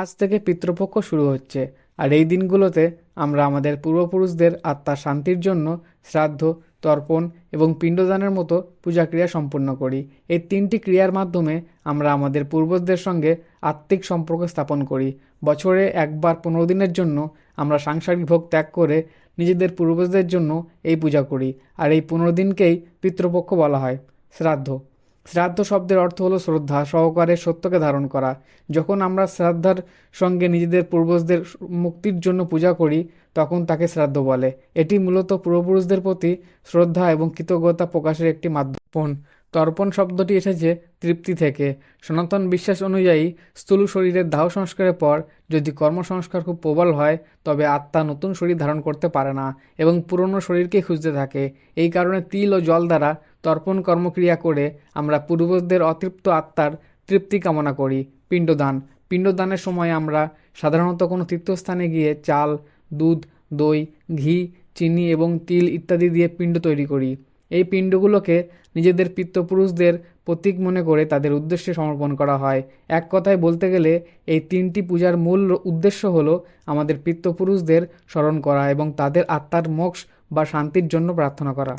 আজ থেকে পিতৃপক্ষ শুরু হচ্ছে। আর এই দিনগুলোতে আমরা আমাদের পূর্বপুরুষদের আত্মার শান্তির জন্য শ্রাদ্ধ, তর্পণ এবং পিণ্ডদানের মতো পূজা ক্রিয়া সম্পন্ন করি। এই তিনটি ক্রিয়ার মাধ্যমে আমরা আমাদের পূর্বজদের সঙ্গে আত্মিক সম্পর্ক স্থাপন করি। বছরে একবার পনেরো দিনের জন্য আমরা সাংসারিক ভোগ ত্যাগ করে নিজেদের পূর্বজদের জন্য এই পূজা করি। আর এই পনেরো দিনকেই পিতৃপক্ষ বলা হয়, শ্রাদ্ধ। শ্রাদ্ধ শব্দের অর্থ হলো শ্রদ্ধা সহকারে সত্যকে ধারণ করা। যখন আমরা শ্রাদ্ধার সঙ্গে নিজেদের পূর্বজদের মুক্তির জন্য পূজা করি, তখন তাকে শ্রাদ্ধ বলে। এটি মূলত পূর্বপুরুষদের প্রতি শ্রদ্ধা এবং কৃতজ্ঞতা প্রকাশের একটি মাধ্যম। তর্পণ শব্দটি এসেছে তৃপ্তি থেকে। সনাতন বিশ্বাস অনুযায়ী স্থূল শরীরের দাহ সংস্কারের পর যদি কর্মসংস্কার খুব প্রবল হয়, তবে আত্মা নতুন শরীর ধারণ করতে পারে না এবং পুরনো শরীরকে খুঁজতে থাকে। এই কারণে তিল ও জল দ্বারা তর্পণ কর্মক্রিয়া করে আমরা পূর্বজদের অতৃপ্ত আত্মার তৃপ্তি কামনা করি। পিণ্ডদান। পিণ্ডদানের সময় আমরা সাধারণত কোনো তীর্থস্থানে গিয়ে চাল, দুধ, দই, ঘি, চিনি এবং তিল ইত্যাদি দিয়ে পিণ্ড তৈরি করি। এই পিণ্ডগুলোকে নিজেদের পিতৃপুরুষদের প্রতীক মনে করে তাদের উদ্দেশ্যে সমর্পণ করা হয়। এক কথায় বলতে গেলে, এই তিনটি পূজার মূল উদ্দেশ্য হল আমাদের পিতৃপুরুষদের স্মরণ করা এবং তাদের আত্মার মোক্ষ বা শান্তির জন্য প্রার্থনা করা।